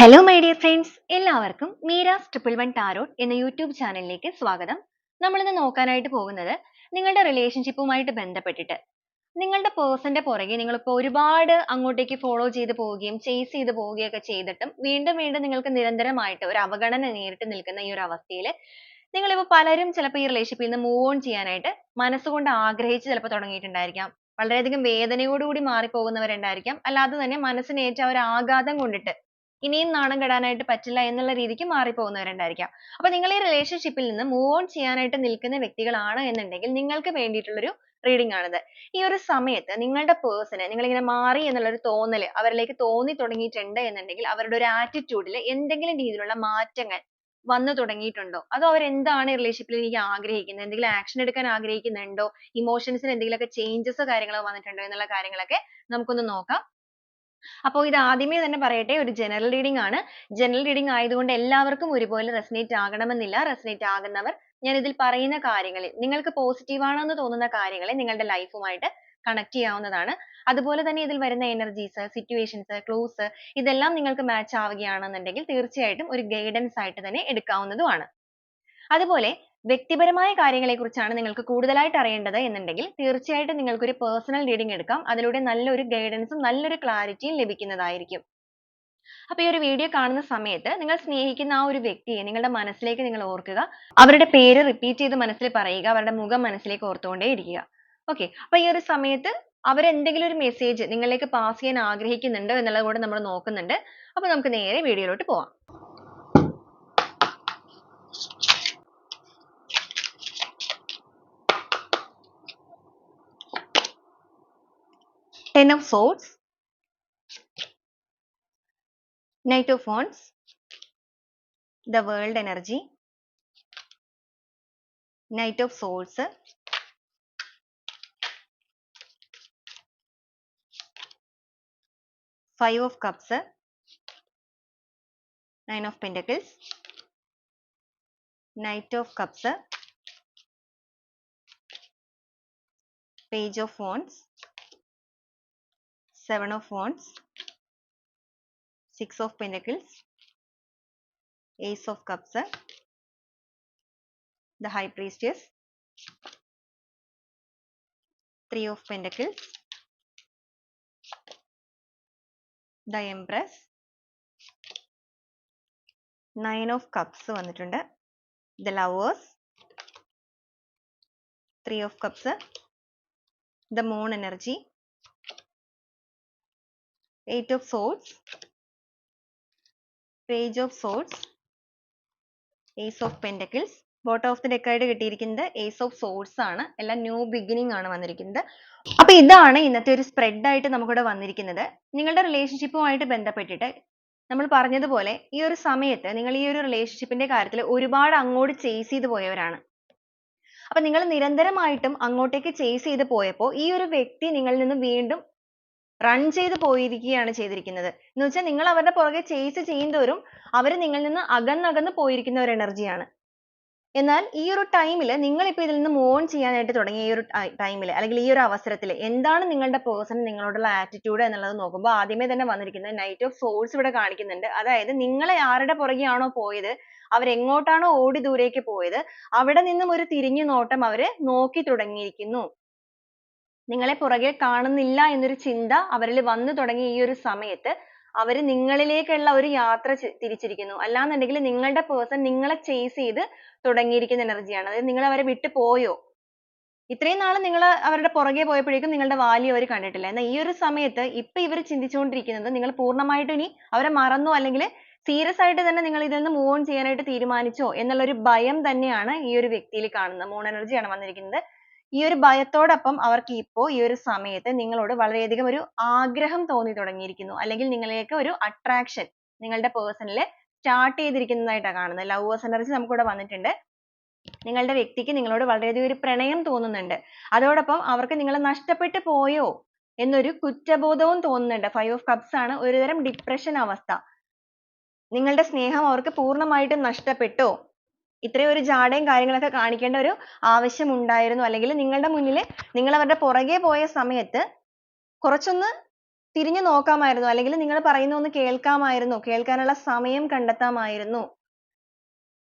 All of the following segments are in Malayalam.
ഹലോ മൈ ഡിയർ ഫ്രണ്ട്സ് എല്ലാവർക്കും മീരാസ് ട്രിപ്പിൾ വൺ ടാരോട്ട് എന്ന യൂട്യൂബ് ചാനലിലേക്ക് സ്വാഗതം. നമ്മളിന്ന് നോക്കാനായിട്ട് പോകുന്നത് നിങ്ങളുടെ റിലേഷൻഷിപ്പുമായിട്ട് ബന്ധപ്പെട്ടിട്ട്. നിങ്ങളുടെ പേഴ്സന്റെ പുറകെ നിങ്ങളിപ്പോൾ ഒരുപാട് അങ്ങോട്ടേക്ക് ഫോളോ ചെയ്ത് പോവുകയും ചേസ് ചെയ്ത് പോവുകയൊക്കെ ചെയ്തിട്ടും വീണ്ടും വീണ്ടും നിങ്ങൾക്ക് നിരന്തരമായിട്ട് ഒരു അവഗണന നേരിട്ട് നിൽക്കുന്ന ഈ ഒരു അവസ്ഥയിൽ നിങ്ങളിപ്പോൾ പലരും ചിലപ്പോൾ ഈ റിലേഷൻഷിപ്പിൽ നിന്ന് മൂവ് ഓൺ ചെയ്യാനായിട്ട് മനസ്സുകൊണ്ട് ആഗ്രഹിച്ച് ചിലപ്പോൾ തുടങ്ങിയിട്ടുണ്ടായിരിക്കാം. വളരെയധികം വേദനയോടുകൂടി മാറിപ്പോകുന്നവരുണ്ടായിരിക്കാം. അല്ലാതെ തന്നെ മനസ്സിനേറ്റ ഒരു ആഘാതം കൊണ്ടിട്ട് ഇനിയും നാണം കെടാനായിട്ട് പറ്റില്ല എന്നുള്ള രീതിക്ക് മാറിപ്പോകുന്നവരുണ്ടായിരിക്കാം. അപ്പൊ നിങ്ങൾ ഈ റിലേഷൻഷിപ്പിൽ നിന്ന് മൂവ് ഓൺ ചെയ്യാനായിട്ട് നിൽക്കുന്ന വ്യക്തികളാണ് എന്നുണ്ടെങ്കിൽ നിങ്ങൾക്ക് വേണ്ടിയിട്ടുള്ളൊരു റീഡിംഗ് ആണിത്. ഈ ഒരു സമയത്ത് നിങ്ങളുടെ person നിങ്ങൾ ഇങ്ങനെ മാറി എന്നുള്ള ഒരു തോന്നൽ അവരിലേക്ക് തോന്നി തുടങ്ങിയിട്ടുണ്ട് എന്നുണ്ടെങ്കിൽ അവരുടെ ഒരു ആറ്റിറ്റ്യൂഡിൽ എന്തെങ്കിലും രീതിയിലുള്ള മാറ്റങ്ങൾ വന്നു തുടങ്ങിയിട്ടുണ്ടോ? അതോ അവർ എന്താണ് ഈ റിലേഷൻഷിപ്പിൽ എനിക്ക് ആഗ്രഹിക്കുന്നത്? എന്തെങ്കിലും ആക്ഷൻ എടുക്കാൻ ആഗ്രഹിക്കുന്നുണ്ടോ? ഇമോഷൻസിൽ എന്തെങ്കിലുമൊക്കെ ചേഞ്ചസ് കാര്യങ്ങളോ വന്നിട്ടുണ്ടോ എന്നുള്ള കാര്യങ്ങളൊക്കെ നമുക്കൊന്ന് നോക്കാം. അപ്പോൾ ഇത് ആദ്യമേ തന്നെ പറയട്ടെ ഒരു ജനറൽ reading ആണ്. ജനറൽ reading ആയതുകൊണ്ട് എല്ലാവർക്കും ഒരുപോലെ resonate ആകണമെന്നില്ല. resonate ആകുന്നവർ ഞാൻ ഇതിൽ പറയുന്ന കാര്യങ്ങളിൽ നിങ്ങൾക്ക് positive ആണെന്ന് തോന്നുന്ന കാര്യങ്ങളെ നിങ്ങളുടെ ലൈഫുമായിട്ട് കണക്ട് ചെയ്യാവുന്നതാണ്. അതുപോലെ തന്നെ ഇതിൽ വരുന്ന എനർജീസ് സിറ്റുവേഷൻസ് clues ഇതെല്ലാം നിങ്ങൾക്ക് match ആവുകയാണെന്നുണ്ടെങ്കിൽ തീർച്ചയായിട്ടും ഒരു ഗൈഡൻസ് ആയിട്ട് തന്നെ എടുക്കാവുന്നതുമാണ്. അതുപോലെ വ്യക്തിപരമായ കാര്യങ്ങളെ കുറിച്ചാണ് നിങ്ങൾക്ക് കൂടുതലായിട്ട് അറിയേണ്ടത് എന്നുണ്ടെങ്കിൽ തീർച്ചയായിട്ടും നിങ്ങൾക്ക് ഒരു റീഡിംഗ് എടുക്കാം. അതിലൂടെ നല്ലൊരു ഗൈഡൻസും നല്ലൊരു ക്ലാരിറ്റിയും ലഭിക്കുന്നതായിരിക്കും. അപ്പൊ ഈ ഒരു വീഡിയോ കാണുന്ന സമയത്ത് നിങ്ങൾ സ്നേഹിക്കുന്ന ആ ഒരു വ്യക്തിയെ നിങ്ങളുടെ മനസ്സിലേക്ക് നിങ്ങൾ ഓർക്കുക. അവരുടെ പേര് റിപ്പീറ്റ് ചെയ്ത് മനസ്സിൽ പറയുക. അവരുടെ മുഖം മനസ്സിലേക്ക് ഓർത്തുകൊണ്ടേ ഇരിക്കുക. ഓക്കെ അപ്പൊ ഈ ഒരു സമയത്ത് അവരെന്തെങ്കിലും ഒരു മെസ്സേജ് നിങ്ങളിലേക്ക് പാസ് ചെയ്യാൻ ആഗ്രഹിക്കുന്നുണ്ടോ എന്നുള്ളത് കൂടെ നമ്മൾ നോക്കുന്നുണ്ട്. അപ്പൊ നമുക്ക് നേരെ വീഡിയോയിലോട്ട് പോവാം. Ten of Swords, Knight of Wands, the World Energy, Knight of Swords, Five of Cups, Nine of Pentacles, Knight of Cups, Page of Wands, Seven of Wands, Six of Pentacles, Ace of Cups, the High Priestess, Three of Pentacles, the Empress, Nine of Cups വന്നിട്ടുണ്ട് the Lovers, Three of Cups, the Moon Energy, Eight of Swords, Page of Swords, Ace of Pentacles, bottom of the deck ആയിട്ട് കിട്ടിയിരിക്കുന്നത് ഏസ് ഓഫ് സോഴ്സ് ആണ്. എല്ലാം ന്യൂ ബിഗിനിങ് ആണ് വന്നിരിക്കുന്നത്. അപ്പൊ ഇതാണ് ഇന്നത്തെ ഒരു സ്പ്രെഡ് ആയിട്ട് നമുക്കിവിടെ വന്നിരിക്കുന്നത്. നിങ്ങളുടെ റിലേഷൻഷിപ്പുമായിട്ട് ബന്ധപ്പെട്ടിട്ട് നമ്മൾ പറഞ്ഞതുപോലെ ഈ ഒരു സമയത്ത് നിങ്ങൾ ഈ ഒരു റിലേഷൻഷിപ്പിന്റെ കാര്യത്തിൽ ഒരുപാട് അങ്ങോട്ട് ചേസ് ചെയ്ത് പോയവരാണ്. അപ്പൊ നിങ്ങൾ നിരന്തരമായിട്ടും അങ്ങോട്ടേക്ക് ചേസ് ചെയ്ത് പോയപ്പോൾ ഈ ഒരു വ്യക്തി നിങ്ങളിൽ നിന്ന് വീണ്ടും റൺ ചെയ്ത് പോയിരിക്കുകയാണ് ചെയ്തിരിക്കുന്നത്. എന്ന് വെച്ചാൽ നിങ്ങൾ അവരുടെ പുറകെ ചേസ് ചെയ്യുന്തോറും അവർ നിങ്ങളിൽ നിന്ന് അകന്നകന്ന് പോയിരിക്കുന്ന ഒരു എനർജിയാണ് എന്നാൽ ഈ ഒരു ടൈമിൽ നിങ്ങൾ ഇപ്പോൾ ഇതിൽ നിന്ന് മൂവ് ഓൺ ചെയ്യാനായിട്ട് തുടങ്ങിയ ഈ ഒരു ടൈമിൽ അല്ലെങ്കിൽ ഈ ഒരു അവസരത്തിൽ എന്താണ് നിങ്ങളുടെ പേഴ്സൺ നിങ്ങളോടുള്ള ആറ്റിറ്റ്യൂഡ് എന്നുള്ളത് നോക്കുമ്പോൾ ആദ്യമേ തന്നെ വന്നിരിക്കുന്നത് നൈറ്റ് ഓഫ് സോൾസ് ഇവിടെ കാണിക്കുന്നുണ്ട്. അതായത് നിങ്ങളെ ആരുടെ പുറകെയാണോ പോയത് അവർ എങ്ങോട്ടാണോ ഓടി ദൂരേക്ക് പോയത് അവിടെ നിന്നും ഒരു തിരിഞ്ഞു നോട്ടം അവർ നോക്കി തുടങ്ങിയിരിക്കുന്നു. നിങ്ങളെ പുറകെ കാണുന്നില്ല എന്നൊരു ചിന്ത അവരിൽ വന്നു തുടങ്ങിയ ഈ ഒരു സമയത്ത് അവർ നിങ്ങളിലേക്കുള്ള ഒരു യാത്ര തിരിച്ചിരിക്കുന്നു. അല്ലാന്നുണ്ടെങ്കിൽ നിങ്ങളുടെ പേഴ്സൺ നിങ്ങളെ ചേസ് ചെയ്ത് തുടങ്ങിയിരിക്കുന്ന ആണ്. അതായത് നിങ്ങൾ അവരെ വിട്ടു പോയോ? ഇത്രയും നാൾ നിങ്ങൾ അവരുടെ പുറകെ പോയപ്പോഴേക്കും നിങ്ങളുടെ value അവർ കണ്ടിട്ടില്ല. എന്നാൽ ഈ ഒരു സമയത്ത് ഇപ്പൊ ഇവർ ചിന്തിച്ചുകൊണ്ടിരിക്കുന്നത് നിങ്ങൾ പൂർണമായിട്ടും ഇനി അവരെ മറന്നോ അല്ലെങ്കിൽ സീരിയസ് ആയിട്ട് തന്നെ നിങ്ങൾ ഇതിൽ നിന്ന് move on ചെയ്യാനായിട്ട് തീരുമാനിച്ചോ എന്നുള്ള ഒരു ഭയം തന്നെയാണ് ഈ ഒരു വ്യക്തിയിൽ കാണുന്നത്. moon എനർജിയാണ് വന്നിരിക്കുന്നത്. ഈ ഒരു ഭയത്തോടൊപ്പം അവർക്ക് ഇപ്പോൾ ഈ ഒരു സമയത്ത് നിങ്ങളോട് വളരെയധികം ഒരു ആഗ്രഹം തോന്നി തുടങ്ങിയിരിക്കുന്നു. അല്ലെങ്കിൽ നിങ്ങളിലേക്ക് ഒരു attraction നിങ്ങളുടെ person ൽ start ചെയ്തിരിക്കുന്നതായിട്ടാണ് കാണുന്നത്. Lovers energy നമുക്ക് ഇവിടെ വന്നിട്ടുണ്ട്. നിങ്ങളുടെ വ്യക്തിക്ക് നിങ്ങളോട് വളരെയധികം ഒരു പ്രണയം തോന്നുന്നുണ്ട്. അതോടൊപ്പം അവർക്ക് നിങ്ങളെ നഷ്ടപ്പെട്ടു പോയോ എന്നൊരു കുറ്റബോധവും തോന്നുന്നുണ്ട്. Five of cups ആണ് ഒരുതരം depression അവസ്ഥ. നിങ്ങളുടെ സ്നേഹം അവർക്ക് പൂർണമായിട്ടും നഷ്ടപ്പെട്ടോ ഇത്രയും ഒരു ജാഡയും കാര്യങ്ങളൊക്കെ കാണിക്കേണ്ട ഒരു ആവശ്യം ഉണ്ടായിരുന്നു അല്ലെങ്കിൽ നിങ്ങളുടെ മുന്നിൽ നിങ്ങൾ അവരുടെ പുറകെ പോയ സമയത്ത് കുറച്ചൊന്ന് തിരിഞ്ഞു നോക്കാമായിരുന്നു. അല്ലെങ്കിൽ നിങ്ങൾ പറയുന്നത് ഒന്ന് കേൾക്കാമായിരുന്നു. കേൾക്കാനുള്ള സമയം കണ്ടെത്താമായിരുന്നു.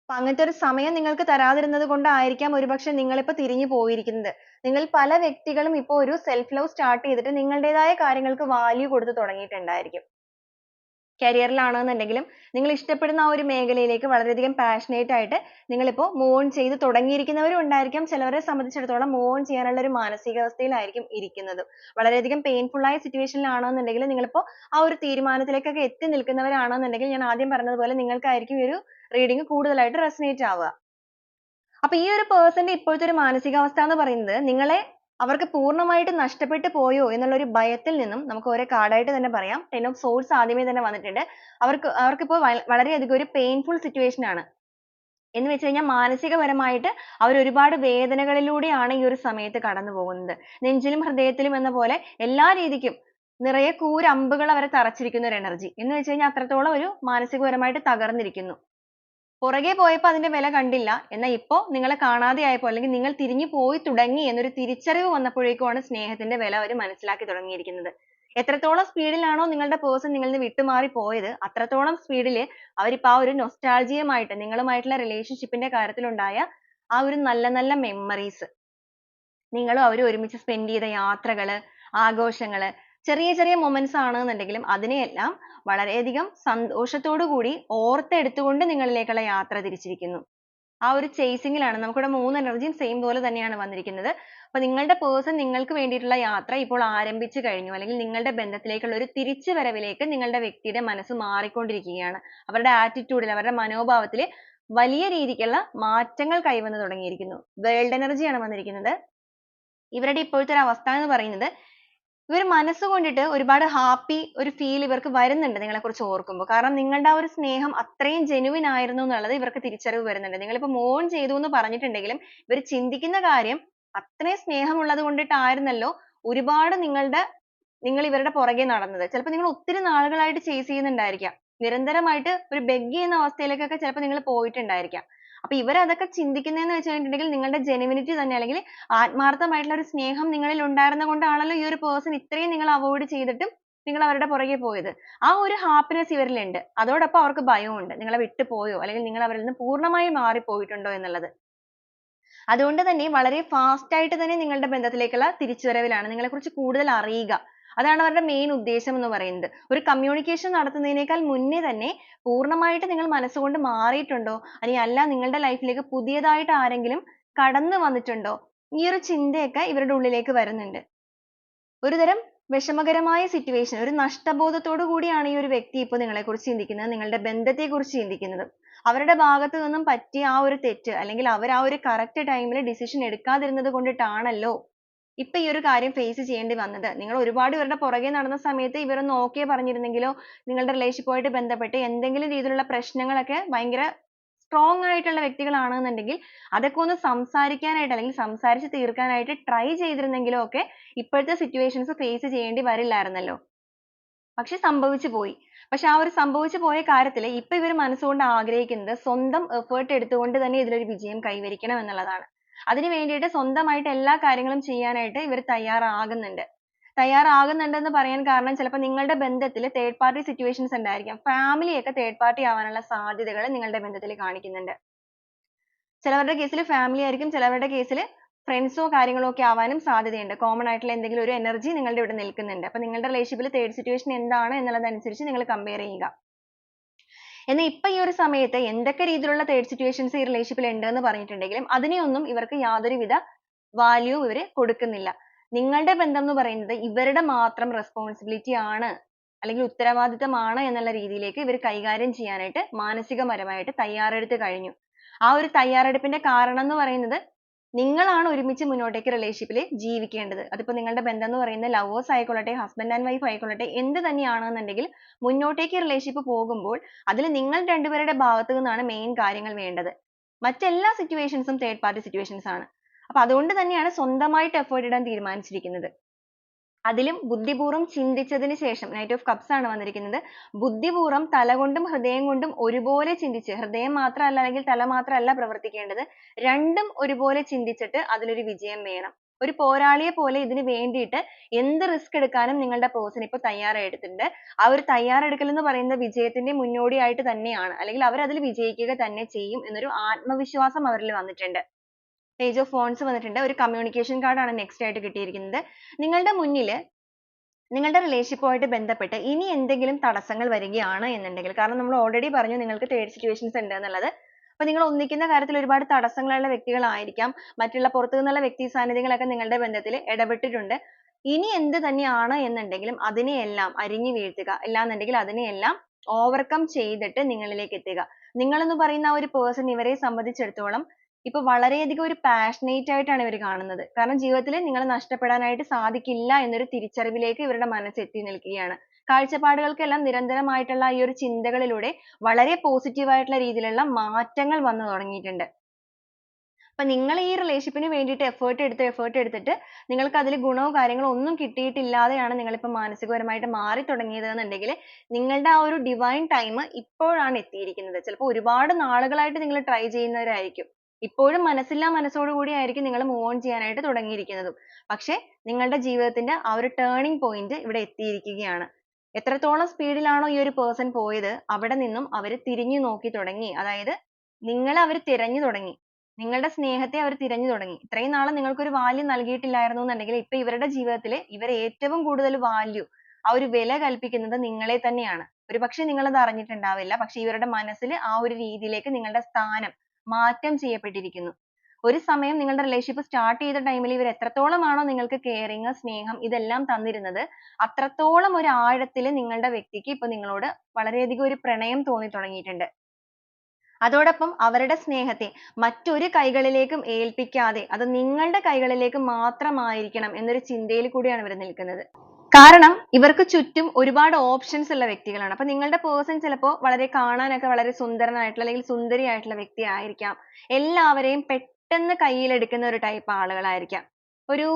അപ്പൊ അങ്ങനത്തെ ഒരു സമയം നിങ്ങൾക്ക് തരാതിരുന്നത് കൊണ്ടായിരിക്കാം ഒരുപക്ഷെ നിങ്ങൾ ഇപ്പോൾ തിരിഞ്ഞു പോയിരിക്കുന്നത്. നിങ്ങൾ പല വ്യക്തികളും ഇപ്പോൾ ഒരു self love start ചെയ്തിട്ട് നിങ്ങളുടേതായ കാര്യങ്ങൾക്ക് value കൊടുത്തു തുടങ്ങിയിട്ടുണ്ടായിരിക്കും. Career ലാണെന്നുണ്ടെങ്കിലും നിങ്ങൾ ഇഷ്ടപ്പെടുന്ന ആ ഒരു മേഖലയിലേക്ക് വളരെയധികം പാഷനേറ്റ് ആയിട്ട് നിങ്ങൾ ഇപ്പോ move on ചെയ്ത് തുടങ്ങിയിരിക്കുന്നവരും ഉണ്ടായിരിക്കാം. ചിലവരെ സംബന്ധിച്ചിടത്തോളം move on ചെയ്യാനുള്ള ഒരു മാനസികാവസ്ഥയിലായിരിക്കും ഇരിക്കുന്നത്. വളരെയധികം പെയിൻഫുൾ ആയ situation ൽ നിങ്ങൾ ഇപ്പോ ആ ഒരു തീരുമാനത്തിലേക്കൊക്കെ എത്തി നിൽക്കുന്നവരാണെന്നുണ്ടെങ്കിൽ ഞാൻ ആദ്യം പറഞ്ഞതുപോലെ നിങ്ങൾക്കായിരിക്കും ഈ ഒരു reading കൂടുതലായിട്ട് resonate ആവുക. അപ്പൊ ഈ ഒരു പേഴ്സന്റെ ന്റെ ഇപ്പോഴത്തെ ഒരു മാനസികാവസ്ഥ എന്ന് പറയുന്നത് നിങ്ങളെ അവർക്ക് പൂർണമായിട്ട് നഷ്ടപ്പെട്ടു പോയോ എന്നുള്ള ഒരു ഭയത്തിൽ നിന്നും നമുക്ക് ഓരോ ആയിട്ട് തന്നെ പറയാം. Ten of swords ആദ്യമേ തന്നെ വന്നിട്ടുണ്ട്. അവർക്ക് അവർക്കിപ്പോൾ വളരെയധികം ഒരു painful situation ആണ്. എന്ന് വെച്ച് കഴിഞ്ഞാൽ മാനസികപരമായിട്ട് അവർ ഒരുപാട് വേദനകളിലൂടെയാണ് ഈ ഒരു സമയത്ത് കടന്നു പോകുന്നത്. നെഞ്ചിലും ഹൃദയത്തിലും എന്ന പോലെ എല്ലാ രീതിക്കും നിറയെ കൂരമ്പുകൾ അവരെ തറച്ചിരിക്കുന്ന ഒരു energy. എന്ന് വെച്ച് കഴിഞ്ഞാൽ അത്രത്തോളം ഒരു മാനസികപരമായിട്ട് തകർന്നിരിക്കുന്നു. പുറകെ പോയപ്പോൾ അതിന്റെ വില കണ്ടില്ല. എന്നാൽ ഇപ്പോൾ നിങ്ങളെ കാണാതെ ആയപ്പോൾ അല്ലെങ്കിൽ നിങ്ങൾ തിരിഞ്ഞു പോയി തുടങ്ങി എന്നൊരു തിരിച്ചറിവ് വന്നപ്പോഴേക്കുമാണ് സ്നേഹത്തിന്റെ വില അവർ മനസ്സിലാക്കി തുടങ്ങിയിരിക്കുന്നത്. എത്രത്തോളം സ്പീഡിലാണോ ലാണോ നിങ്ങളുടെ person നിങ്ങളിൽ നിന്ന് വിട്ടുമാറി പോയത് അത്രത്തോളം speed അവരിപ്പോൾ അവരിപ്പോ ആ ഒരു nostalgia യുമായിട്ട് നിങ്ങളുമായിട്ടുള്ള റിലേഷൻഷിപ്പിന്റെ കാര്യത്തിലുണ്ടായ ആ ഒരു നല്ല നല്ല മെമ്മറീസ് നിങ്ങളും അവരും ഒരുമിച്ച് സ്പെൻഡ് ചെയ്ത യാത്രകൾ ആഘോഷങ്ങൾ ചെറിയ ചെറിയ moments ആണെന്നുണ്ടെങ്കിലും അതിനെയെല്ലാം വളരെയധികം സന്തോഷത്തോടു കൂടി ഓർത്തെടുത്തുകൊണ്ട് നിങ്ങളിലേക്കുള്ള യാത്ര തിരിച്ചിരിക്കുന്നു. ആ ഒരു chasing ലാണ് നമുക്കിവിടെ മൂന്ന് energy സെയിം പോലെ തന്നെയാണ് വന്നിരിക്കുന്നത്. അപ്പൊ നിങ്ങളുടെ person നിങ്ങൾക്ക് വേണ്ടിയിട്ടുള്ള യാത്ര ഇപ്പോൾ ആരംഭിച്ചു കഴിഞ്ഞു. അല്ലെങ്കിൽ നിങ്ങളുടെ ബന്ധത്തിലേക്കുള്ള ഒരു തിരിച്ചു വരവിലേക്ക് നിങ്ങളുടെ വ്യക്തിയുടെ മനസ്സ് മാറിക്കൊണ്ടിരിക്കുകയാണ്. അവരുടെ ആറ്റിറ്റ്യൂഡിൽ അവരുടെ മനോഭാവത്തിൽ വലിയ രീതിക്കുള്ള മാറ്റങ്ങൾ കൈവന്നു തുടങ്ങിയിരിക്കുന്നു. വേൾഡ് ആണ് വന്നിരിക്കുന്നത്. ഇവരുടെ ഇപ്പോഴത്തെ ഒരു അവസ്ഥ എന്ന് പറയുന്നത് ഇവർ മനസ്സുകൊണ്ടിട്ട് ഒരുപാട് happy ഒരു feel ഇവർക്ക് വരുന്നുണ്ട് നിങ്ങളെ കുറിച്ച് ഓർക്കുമ്പോൾ കാരണം നിങ്ങളുടെ ആ ഒരു സ്നേഹം അത്രയും genuine ആയിരുന്നു എന്നുള്ളത് ഇവർക്ക് തിരിച്ചറിവ് വരുന്നുണ്ട്. നിങ്ങൾ ഇപ്പോ mourn ചെയ്തു എന്ന് പറഞ്ഞിട്ടുണ്ടെങ്കിലും ഇവർ ചിന്തിക്കുന്ന കാര്യം അത്രയും സ്നേഹമുള്ളത് കൊണ്ടിട്ടായിരുന്നല്ലോ ഒരുപാട് നിങ്ങളുടെ നിങ്ങൾ ഇവരുടെ പുറകെ നടന്നത്. ചിലപ്പോൾ നിങ്ങൾ ഒത്തിരി നാളുകളായിട്ട് chase ചെയ്യുന്നുണ്ടായിരിക്കാം. നിരന്തരമായിട്ട് ഒരു beg ചെയ്യുന്ന അവസ്ഥയിലേക്കൊക്കെ ചിലപ്പോൾ നിങ്ങൾ പോയിട്ടുണ്ടായിരിക്കാം. അപ്പൊ ഇവർ അതൊക്കെ ചിന്തിക്കുന്നതെന്ന് വെച്ചിട്ടുണ്ടെങ്കിൽ നിങ്ങളുടെ genuinity തന്നെ അല്ലെങ്കിൽ ആത്മാർത്ഥമായിട്ടുള്ള ഒരു സ്നേഹം നിങ്ങളിൽ ഉണ്ടായിരുന്നത് കൊണ്ടാണല്ലോ ഈ ഒരു person ഇത്രയും നിങ്ങൾ avoid ചെയ്തിട്ടും നിങ്ങൾ അവരുടെ പുറകെ പോയത്. ആ ഒരു happiness ഇവരിൽ ഉണ്ട് അതോടൊപ്പം അവർക്ക് ഭയവും ഉണ്ട് നിങ്ങളെ വിട്ടു പോയോ? അല്ലെങ്കിൽ നിങ്ങൾ അവരിൽ നിന്ന് പൂർണമായും മാറിപ്പോയിട്ടുണ്ടോ എന്നുള്ളത്. അതുകൊണ്ട് തന്നെ വളരെ fast ആയിട്ട് തന്നെ നിങ്ങളുടെ ബന്ധത്തിലേക്കുള്ള തിരിച്ചുവരവിലാണ്. നിങ്ങളെക്കുറിച്ച് കൂടുതൽ അറിയുക. അതാണ് അവരുടെ main ഉദ്ദേശം എന്ന് പറയുന്നത്. ഒരു communication നടത്തുന്നതിനേക്കാൾ മുന്നേ തന്നെ പൂർണമായിട്ട് നിങ്ങൾ മനസ്സുകൊണ്ട് മാറിയിട്ടുണ്ടോ? അല്ലെങ്കിൽ അല്ല നിങ്ങളുടെ life ലേക്ക് പുതിയതായിട്ട് ആരെങ്കിലും കടന്നു വന്നിട്ടുണ്ടോ? ഈ ഒരു ചിന്തയൊക്കെ ഇവരുടെ ഉള്ളിലേക്ക് വരുന്നുണ്ട്. ഒരുതരം വിഷമകരമായ situation ഒരു നഷ്ടബോധത്തോടു കൂടിയാണ് ഈ ഒരു വ്യക്തി ഇപ്പോൾ നിങ്ങളെക്കുറിച്ച് ചിന്തിക്കുന്നത് നിങ്ങളുടെ ബന്ധത്തെക്കുറിച്ച് ചിന്തിക്കുന്നത്. അവരുടെ ഭാഗത്തു നിന്നും പറ്റിയ ആ ഒരു തെറ്റ് അല്ലെങ്കിൽ അവർ ആ ഒരു correct time ൽ decision എടുക്കാതിരുന്നത് കൊണ്ടിട്ടാണല്ലോ ഇപ്പൊ ഈ ഒരു കാര്യം ഫേസ് ചെയ്യേണ്ടി വന്നത്. നിങ്ങൾ ഒരുപാട് ഇവരുടെ പുറകെ നടന്ന സമയത്ത് ഇവരൊന്ന് ഓക്കെ പറഞ്ഞിരുന്നെങ്കിലോ നിങ്ങളുടെ relationship ആയിട്ട് ബന്ധപ്പെട്ട് എന്തെങ്കിലും രീതിയിലുള്ള പ്രശ്നങ്ങളൊക്കെ ഭയങ്കര strong ആയിട്ടുള്ള വ്യക്തികളാണെന്നുണ്ടെങ്കിൽ അതൊക്കെ ഒന്ന് സംസാരിക്കാനായിട്ട് അല്ലെങ്കിൽ സംസാരിച്ച് തീർക്കാനായിട്ട് ട്രൈ ചെയ്തിരുന്നെങ്കിലോ ഒക്കെ ഇപ്പോഴത്തെ സിറ്റുവേഷൻസ് ഫേസ് ചെയ്യേണ്ടി വരില്ലായിരുന്നല്ലോ. പക്ഷെ സംഭവിച്ചു പോയി. പക്ഷെ ആ ഒരു സംഭവിച്ചു പോയ കാര്യത്തിൽ ഇപ്പൊ ഇവർ മനസ്സുകൊണ്ട് ആഗ്രഹിക്കുന്നത് സ്വന്തം effort എടുത്തുകൊണ്ട് തന്നെ ഇതിലൊരു വിജയം കൈവരിക്കണം എന്നുള്ളതാണ്. അതിനു വേണ്ടിയിട്ട് സ്വന്തമായിട്ട് എല്ലാ കാര്യങ്ങളും ചെയ്യാനായിട്ട് ഇവർ തയ്യാറാകുന്നുണ്ട്. തയ്യാറാകുന്നുണ്ടെന്ന് പറയാൻ കാരണം ചിലപ്പോൾ നിങ്ങളുടെ ബന്ധത്തിൽ തേർഡ് പാർട്ടി സിറ്റുവേഷൻസ് ഉണ്ടായിരിക്കാം. Family ഒക്കെ party ആവാനുള്ള സാധ്യതകൾ നിങ്ങളുടെ ബന്ധത്തിൽ കാണിക്കുന്നുണ്ട്. ചിലവരുടെ കേസിൽ ഫാമിലി ആയിരിക്കും ചിലവരുടെ കേസിൽ ഫ്രണ്ട്സോ കാര്യങ്ങളോ ഒക്കെ ആവാനും സാധ്യതയുണ്ട്. കോമൺ ആയിട്ടുള്ള എന്തെങ്കിലും ഒരു എനർജി നിങ്ങളുടെ ഇവിടെ നിൽക്കുന്നുണ്ട്. അപ്പോൾ നിങ്ങളുടെ റിലേഷൻഷിപ്പിൽ തേർഡ് സിറ്റുവേഷൻ എന്താണ് എന്നുള്ളതനുസരിച്ച് നിങ്ങൾ കമ്പയർ ചെയ്യുക. എന്നാൽ ഇപ്പൊ ഈ ഒരു സമയത്ത് എന്തൊക്കെ രീതിയിലുള്ള third situations ഈ relationship ൽ പറഞ്ഞിട്ടുണ്ടെങ്കിലും അതിനെയൊന്നും ഇവർക്ക് യാതൊരുവിധ value ഇവർ കൊടുക്കുന്നില്ല. നിങ്ങളുടെ ബന്ധം എന്ന് പറയുന്നത് ഇവരുടെ മാത്രം responsibility ആണ് അല്ലെങ്കിൽ ഉത്തരവാദിത്തമാണ് എന്നുള്ള രീതിയിലേക്ക് ഇവർ കൈകാര്യം ചെയ്യാനായിട്ട് മാനസികപരമായിട്ട് തയ്യാറെടുത്ത് കഴിഞ്ഞു. ആ ഒരു തയ്യാറെടുപ്പിന്റെ കാരണം എന്ന് പറയുന്നത് നിങ്ങളാണ് ഒരുമിച്ച് മുന്നോട്ടേക്ക് റിലേഷൻഷിപ്പിൽ ജീവിക്കേണ്ടത്. അതിപ്പോ നിങ്ങളുടെ ബന്ധം എന്ന് പറയുന്നത് ലവേഴ്സ് ആയിക്കൊള്ളട്ടെ ഹസ്ബൻഡ് ആൻഡ് വൈഫ് ആയിക്കൊള്ളട്ടെ എന്ത് തന്നെയാണെന്നുണ്ടെങ്കിൽ മുന്നോട്ടേക്ക് റിലേഷൻഷിപ്പ് പോകുമ്പോൾ അതിൽ നിങ്ങൾ രണ്ടുപേരുടെ ഭാഗത്തു നിന്നാണ് main കാര്യങ്ങൾ വേണ്ടത്. മറ്റെല്ലാ സിറ്റുവേഷൻസും തേർഡ് പാർട്ടി സിറ്റുവേഷൻസ് ആണ്. അപ്പൊ അതുകൊണ്ട് തന്നെയാണ് സ്വന്തമായിട്ട് effort ഇടാൻ തീരുമാനിച്ചിരിക്കുന്നത്. അതിലും ബുദ്ധിപൂർവം ചിന്തിച്ചതിന് ശേഷം നൈറ്റ് ഓഫ് കപ്സ് ആണ് വന്നിരിക്കുന്നത് ബുദ്ധിപൂർവം തലകൊണ്ടും ഹൃദയം കൊണ്ടും ഒരുപോലെ ചിന്തിച്ച് ഹൃദയം മാത്രമല്ല അല്ലെങ്കിൽ തല മാത്രമല്ല പ്രവർത്തിക്കേണ്ടത് രണ്ടും ഒരുപോലെ ചിന്തിച്ചിട്ട് അതിലൊരു വിജയം വേണം ഒരു പോരാളിയെ പോലെ ഇതിന് വേണ്ടിയിട്ട് എന്ത് risk എടുക്കാനും നിങ്ങളുടെ person ഇപ്പോൾ തയ്യാറെടുത്തിട്ടുണ്ട്. ആ ഒരു തയ്യാറെടുക്കൽ എന്ന് പറയുന്നത് വിജയത്തിന്റെ മുന്നോടിയായിട്ട് തന്നെയാണ്. അല്ലെങ്കിൽ അവർ അതിൽ വിജയിക്കുക തന്നെ ചെയ്യും എന്നൊരു ആത്മവിശ്വാസം അവരിൽ വന്നിട്ടുണ്ട്. Page ഓഫ് ഫോൺസ് വന്നിട്ടുണ്ട്. ഒരു കമ്മ്യൂണിക്കേഷൻ കാർഡാണ് നെക്സ്റ്റ് ആയിട്ട് കിട്ടിയിരിക്കുന്നത്. നിങ്ങളുടെ മുന്നിൽ നിങ്ങളുടെ റിലേഷൻഷിപ്പുമായിട്ട് ബന്ധപ്പെട്ട് ഇനി എന്തെങ്കിലും തടസ്സങ്ങൾ വരികയാണ് എന്നുണ്ടെങ്കിൽ കാരണം നമ്മൾ ഓൾറെഡി പറഞ്ഞു നിങ്ങൾക്ക് തേർഡ് സിറ്റുവേഷൻസ് ഉണ്ട് എന്നുള്ളത്. അപ്പോൾ നിങ്ങൾ ഒന്നിക്കുന്ന കാര്യത്തിൽ ഒരുപാട് തടസ്സങ്ങളുള്ള വ്യക്തികളായിരിക്കാം. മറ്റുള്ള പുറത്തു നിന്നുള്ള വ്യക്തി സാന്നിധ്യങ്ങളൊക്കെ നിങ്ങളുടെ ബന്ധത്തിൽ ഇടപെട്ടിട്ടുണ്ട്. ഇനി എന്ത് തന്നെയാണ് എന്നുണ്ടെങ്കിലും അതിനെയെല്ലാം അരിഞ്ഞു വീഴ്ത്തുക. ഇല്ലാന്നുണ്ടെങ്കിൽ അതിനെയെല്ലാം ഓവർകം ചെയ്തിട്ട് നിങ്ങളിലേക്ക് എത്തുക. നിങ്ങൾ എന്ന് പറയുന്ന ആ ഒരു പേഴ്സൺ ഇവരെ സംബന്ധിച്ചിടത്തോളം ഇപ്പോൾ വളരെയധികം ഒരു പാഷനേറ്റ് ആയിട്ടാണ് ഇവർ കാണുന്നത്. കാരണം ജീവിതത്തിൽ നിങ്ങളെ നഷ്ടപ്പെടാനായിട്ട് സാധിക്കില്ല എന്നൊരു തിരിച്ചറിവിലേക്ക് ഇവരുടെ മനസ്സ് എത്തി നിൽക്കുകയാണ്. കാഴ്ചപ്പാടുകൾക്കെല്ലാം നിരന്തരമായിട്ടുള്ള ഈ ഒരു ചിന്തകളിലൂടെ വളരെ positive ആയിട്ടുള്ള രീതിയിലുള്ള മാറ്റങ്ങൾ വന്നു തുടങ്ങിയിട്ടുണ്ട്. അപ്പൊ നിങ്ങൾ ഈ റിലേഷൻഷിപ്പിന് വേണ്ടിയിട്ട് effort എടുത്ത് effort എടുത്തിട്ട് നിങ്ങൾക്ക് അതിൽ ഗുണോ കാര്യങ്ങളോ ഒന്നും കിട്ടിയിട്ടില്ലാതെയാണ് നിങ്ങൾ ഇപ്പോൾ മാനസികപരമായിട്ട് മാറി തുടങ്ങിയത് എന്നുണ്ടെങ്കിൽ നിങ്ങളുടെ ആ ഒരു ഡിവൈൻ ടൈം ഇപ്പോഴാണ് എത്തിയിരിക്കുന്നത്. ചിലപ്പോൾ ഒരുപാട് നാളുകളായിട്ട് നിങ്ങൾ try ചെയ്യുന്നവരായിരിക്കും. ഇപ്പോഴും മനസ്സില്ലാ മനസ്സോട് കൂടി ആയിരിക്കും നിങ്ങൾ move on ചെയ്യാനായിട്ട് തുടങ്ങിയിരിക്കുന്നതും. പക്ഷേ നിങ്ങളുടെ ജീവിതത്തിന്റെ ആ ഒരു turning point ഇവിടെ എത്തിയിരിക്കുകയാണ്. എത്രത്തോളം speed ലാണോ ഈ ഒരു person പോയത് അവിടെ നിന്നും അവർ തിരിഞ്ഞു നോക്കി തുടങ്ങി. അതായത് നിങ്ങളെ അവർ തിരഞ്ഞു തുടങ്ങി. നിങ്ങളുടെ സ്നേഹത്തെ അവർ തിരഞ്ഞു തുടങ്ങി. ഇത്രയും നാൾ നിങ്ങൾക്ക് ഒരു value നൽകിയിട്ടില്ലായിരുന്നു എന്നുണ്ടെങ്കിൽ ഇപ്പോൾ ഇവരുടെ ജീവിതത്തിൽ ഇവർ ഏറ്റവും കൂടുതൽ value ആ ഒരു വില കൽപ്പിക്കുന്നത് നിങ്ങളെ തന്നെയാണ്. ഒരുപക്ഷേ നിങ്ങൾ അത് അറിഞ്ഞിട്ടുണ്ടാവില്ല. പക്ഷേ ഇവരുടെ മനസ്സിൽ ആ ഒരു രീതിയിലേക്ക് നിങ്ങളുടെ സ്ഥാനം മാറ്റം ചെയ്യപ്പെട്ടിരിക്കുന്നു. ഒരു സമയം നിങ്ങളുടെ relationship start ചെയ്ത time ഇവർ എത്രത്തോളമാണോ നിങ്ങൾക്ക് caring, സ്നേഹം ഇതെല്ലാം തന്നിരുന്നത് അത്രത്തോളം ഒരു ആഴത്തിൽ നിങ്ങളുടെ വ്യക്തിക്ക് ഇപ്പോൾ നിങ്ങളോട് വളരെയധികം ഒരു പ്രണയം തോന്നി തുടങ്ങിയിട്ടുണ്ട്. അതോടൊപ്പം അവരുടെ സ്നേഹത്തെ മറ്റൊരു കൈകളിലേക്കും ഏൽപ്പിക്കാതെ അത് നിങ്ങളുടെ കൈകളിലേക്ക് മാത്രമായിരിക്കണം എന്നൊരു ചിന്തയിൽ കൂടിയാണ് ഇവർ നിൽക്കുന്നത്. കാരണം ഇവർക്ക് ചുറ്റും ഒരുപാട് ഓപ്ഷൻസ് ഉള്ള വ്യക്തികളാണ്. അപ്പൊ നിങ്ങളുടെ പേഴ്സൺ ചിലപ്പോൾ വളരെ കാണാനൊക്കെ വളരെ സുന്ദരനായിട്ടുള്ള അല്ലെങ്കിൽ സുന്ദരിയായിട്ടുള്ള വ്യക്തി ആയിരിക്കാം. എല്ലാവരെയും പെട്ടെന്ന് കയ്യിലെടുക്കുന്ന ഒരു ടൈപ്പ് ആളുകളായിരിക്കാം. ഒരു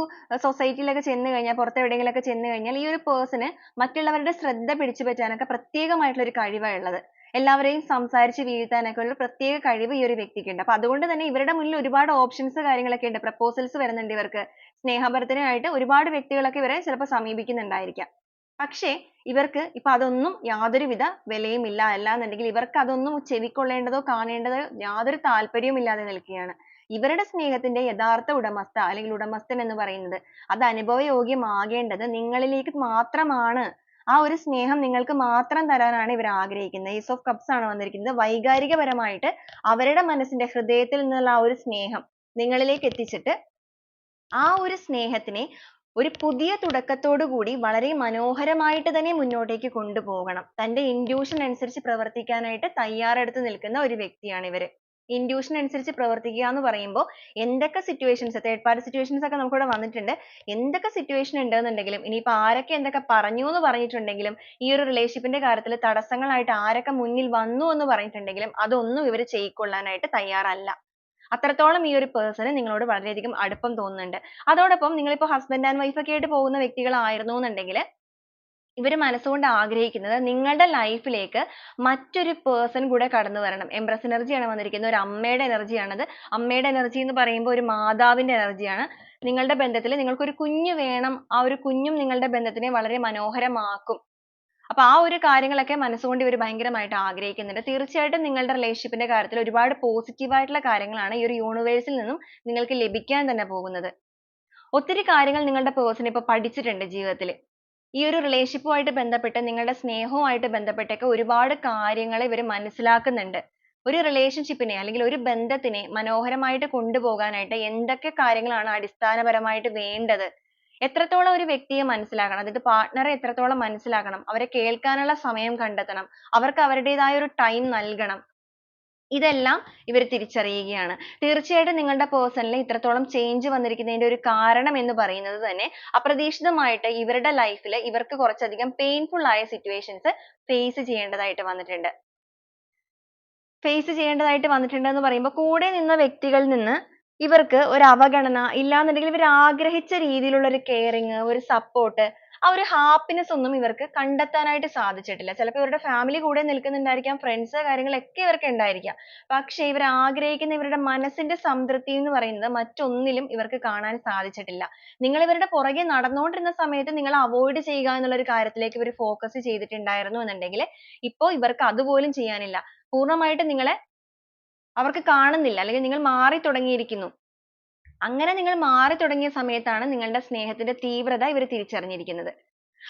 സൊസൈറ്റിയിലൊക്കെ ചെന്ന് കഴിഞ്ഞാൽ പുറത്ത് എവിടെയെങ്കിലും ഒക്കെ ചെന്ന് കഴിഞ്ഞാൽ ഈ ഒരു പേഴ്സണ് മറ്റുള്ളവരുടെ ശ്രദ്ധ പിടിച്ചു പറ്റാനൊക്കെ പ്രത്യേകമായിട്ടുള്ള ഒരു കഴിവാണ് ഉള്ളത്. എല്ലാവരെയും സംസാരിച്ച് വീഴ്ത്താനൊക്കെ ഉള്ള പ്രത്യേക കഴിവ് ഈ ഒരു വ്യക്തിക്കുണ്ട്. അപ്പോൾ അതുകൊണ്ട് തന്നെ ഇവരുടെ മുന്നിൽ ഒരുപാട് options കാര്യങ്ങളൊക്കെ ഉണ്ട്. proposals വരുന്നുണ്ട് ഇവർക്ക്. സ്നേഹപരത്തിനായിട്ട് ഒരുപാട് വ്യക്തികളൊക്കെ ഇവരെ ചിലപ്പോൾ സമീപിക്കുന്നുണ്ടായിരിക്കാം. പക്ഷേ ഇവർക്ക് ഇപ്പോ അതൊന്നും യാതൊരുവിധ വിലയുമില്ല. അല്ലാന്നുണ്ടെങ്കിൽ ഇവർക്ക് അതൊന്നും ചെവിക്കൊള്ളേണ്ടതോ കാണേണ്ടതോ യാതൊരു താല്പര്യവും ഇല്ലാതെ നിൽക്കുകയാണ്. ഇവരുടെ സ്നേഹത്തിന്റെ യഥാർത്ഥ ഉടമസ്ഥ അല്ലെങ്കിൽ ഉടമസ്ഥൻ എന്ന് പറയുന്നത് അത് അനുഭവയോഗ്യമാകേണ്ടത് നിങ്ങളിലേക്ക് മാത്രമാണ്. ആ ഒരു സ്നേഹം നിങ്ങൾക്ക് മാത്രം തരാനാണ് ഇവർ ആഗ്രഹിക്കുന്നത്. Ace of Cups ആണ് വന്നിരിക്കുന്നത്. വൈകാരികപരമായിട്ട് അവരുടെ മനസ്സിന്റെ ഹൃദയത്തിൽ നിന്നുള്ള ആ ഒരു സ്നേഹം നിങ്ങളിലേക്ക് എത്തിച്ചിട്ട് ആ ഒരു സ്നേഹത്തിനെ ഒരു പുതിയ തുടക്കത്തോടു കൂടി വളരെ മനോഹരമായിട്ട് തന്നെ മുന്നോട്ടേക്ക് കൊണ്ടുപോകണം. തന്റെ intuition അനുസരിച്ച് പ്രവർത്തിക്കാനായിട്ട് തയ്യാറെടുത്ത് നിൽക്കുന്ന ഒരു വ്യക്തിയാണ് ഇവർ. Intuition അനുസരിച്ച് പ്രവർത്തിക്കുക എന്ന് പറയുമ്പോൾ എന്തൊക്കെ സിറ്റുവേഷൻസ് തേർഡ് പാർട്ടി സിറ്റുവേഷൻസ് ഒക്കെ നമുക്ക് ഇവിടെ വന്നിട്ടുണ്ട്. എന്തൊക്കെ situation ഉണ്ടെന്നുണ്ടെങ്കിലും ഇനിയിപ്പോൾ ആരൊക്കെ എന്തൊക്കെ പറഞ്ഞു എന്ന് പറഞ്ഞിട്ടുണ്ടെങ്കിലും ഈ ഒരു റിലേഷൻഷിപ്പിന്റെ ന്റെ കാര്യത്തിൽ തടസ്സങ്ങളായിട്ട് ആരൊക്കെ മുന്നിൽ വന്നു എന്ന് പറഞ്ഞിട്ടുണ്ടെങ്കിലും അതൊന്നും ഇവർ ചെയ്യിക്കൊള്ളാനായിട്ട് തയ്യാറല്ല. അത്രത്തോളം ഈ ഒരു person നിങ്ങളോട് വളരെയധികം അടുപ്പം തോന്നുന്നുണ്ട്. അതോടൊപ്പം നിങ്ങൾ ഹസ്ബൻഡ് ആൻഡ് വൈഫ് ഒക്കെ ആയിട്ട് പോകുന്ന വ്യക്തികളായിരുന്നു എന്നുണ്ടെങ്കിൽ ഇവർ മനസ്സുകൊണ്ട് ആഗ്രഹിക്കുന്നത് നിങ്ങളുടെ ലൈഫിലേക്ക് ലേക്ക് മറ്റൊരു പേഴ്സൺ കൂടെ കടന്നു വരണം. energy ആണ് വന്നിരിക്കുന്നത്. ഒരു അമ്മയുടെ ആണത്. അമ്മയുടെ energy എന്ന് പറയുമ്പോൾ ഒരു മാതാവിന്റെ ആണ്. നിങ്ങളുടെ ബന്ധത്തിൽ നിങ്ങൾക്ക് ഒരു കുഞ്ഞ് വേണം. ആ ഒരു കുഞ്ഞും നിങ്ങളുടെ ബന്ധത്തിനെ വളരെ മനോഹരമാക്കും. അപ്പോൾ ആ ഒരു കാര്യങ്ങളൊക്കെ മനസ്സുകൊണ്ട് ഇവർ ഭയങ്കരമായിട്ട് ആഗ്രഹിക്കുന്നുണ്ട്. തീർച്ചയായിട്ടും നിങ്ങളുടെ റിലേഷൻഷിപ്പിന്റെ ന്റെ കാര്യത്തിൽ ഒരുപാട് positive ആയിട്ടുള്ള കാര്യങ്ങളാണ് ഈ ഒരു universe ൽ നിന്നും നിങ്ങൾക്ക് ലഭിക്കാൻ തന്നെ പോകുന്നത്. ഒത്തിരി കാര്യങ്ങൾ നിങ്ങളുടെ പേഴ്സൺ ഇപ്പോൾ പഠിച്ചിട്ടുണ്ട് ജീവിതത്തിൽ. ഈ ഒരു റിലേഷൻഷിപ്പുമായിട്ട് ബന്ധപ്പെട്ട് നിങ്ങളുടെ സ്നേഹവുമായിട്ട് ബന്ധപ്പെട്ടൊക്കെ ഒരുപാട് കാര്യങ്ങൾ ഇവർ മനസ്സിലാക്കുന്നുണ്ട്. ഒരു റിലേഷൻഷിപ്പിനെ അല്ലെങ്കിൽ ഒരു ബന്ധത്തിനെ മനോഹരമായിട്ട് കൊണ്ടുപോകാനായിട്ട് എന്തൊക്കെ കാര്യങ്ങളാണ് അടിസ്ഥാനപരമായിട്ട് വേണ്ടത്? എത്രത്തോളം ഒരു വ്യക്തിയെ മനസ്സിലാക്കണം അതായത് partner റെ എത്രത്തോളം മനസ്സിലാക്കണം അവരെ കേൾക്കാനുള്ള സമയം കണ്ടെത്തണം അവർക്ക് അവരുടേതായ ഒരു ടൈം നൽകണം ഇതെല്ലാം ഇവർ തിരിച്ചറിയുകയാണ്. തീർച്ചയായിട്ടും നിങ്ങളുടെ person ൽ ഇത്രത്തോളം ചേഞ്ച് വന്നിരിക്കുന്നതിന്റെ ഒരു കാരണം എന്ന് പറയുന്നത് തന്നെ അപ്രതീക്ഷിതമായിട്ട് ഇവരുടെ ലൈഫിൽ ഇവർക്ക് കുറച്ചധികം painful ആയ situations face ചെയ്യേണ്ടതായിട്ട് വന്നിട്ടുണ്ട്. Face ചെയ്യേണ്ടതായിട്ട് വന്നിട്ടുണ്ട് എന്ന് പറയുമ്പോൾ കൂടെ നിന്ന വ്യക്തികളിൽ നിന്ന് ഇവർക്ക് ഒരു അവഗണന ഇല്ലാന്നുണ്ടെങ്കിൽ ഇവർ ആഗ്രഹിച്ച രീതിയിലുള്ള ഒരു caring ഒരു support ആ ഒരു happiness ഒന്നും ഇവർക്ക് കണ്ടെത്താനായിട്ട് സാധിച്ചിട്ടില്ല. ചിലപ്പോൾ ഇവരുടെ family കൂടെ നിൽക്കുന്നുണ്ടായിരിക്കാം friends കാര്യങ്ങളൊക്കെ ഇവർക്ക് ഉണ്ടായിരിക്കാം. പക്ഷേ ഇവർ ആഗ്രഹിക്കുന്ന ഇവരുടെ മനസ്സിന്റെ സംതൃപ്തി എന്ന് പറയുന്നത് മറ്റൊന്നിലും ഇവർക്ക് കാണാൻ സാധിച്ചിട്ടില്ല. നിങ്ങൾ ഇവരുടെ പുറകെ നടന്നുകൊണ്ടിരുന്ന സമയത്ത് നിങ്ങൾ avoid ചെയ്യുക എന്നുള്ള ഒരു കാര്യത്തിലേക്ക് ഇവർ focus ചെയ്തിട്ടുണ്ടായിരുന്നു എന്നുണ്ടെങ്കിൽ ഇപ്പോൾ ഇവർക്ക് അതുപോലും ചെയ്യാനില്ല. പൂർണമായിട്ടും നിങ്ങളെ അവർക്ക് കാണുന്നില്ല അല്ലെങ്കിൽ നിങ്ങൾ മാറി തുടങ്ങിയിരിക്കുന്നു. അങ്ങനെ നിങ്ങൾ മാറി തുടങ്ങിയ സമയത്താണ് നിങ്ങളുടെ സ്നേഹത്തിന്റെ തീവ്രത ഇവർ തിരിച്ചറിഞ്ഞിരിക്കുന്നത്.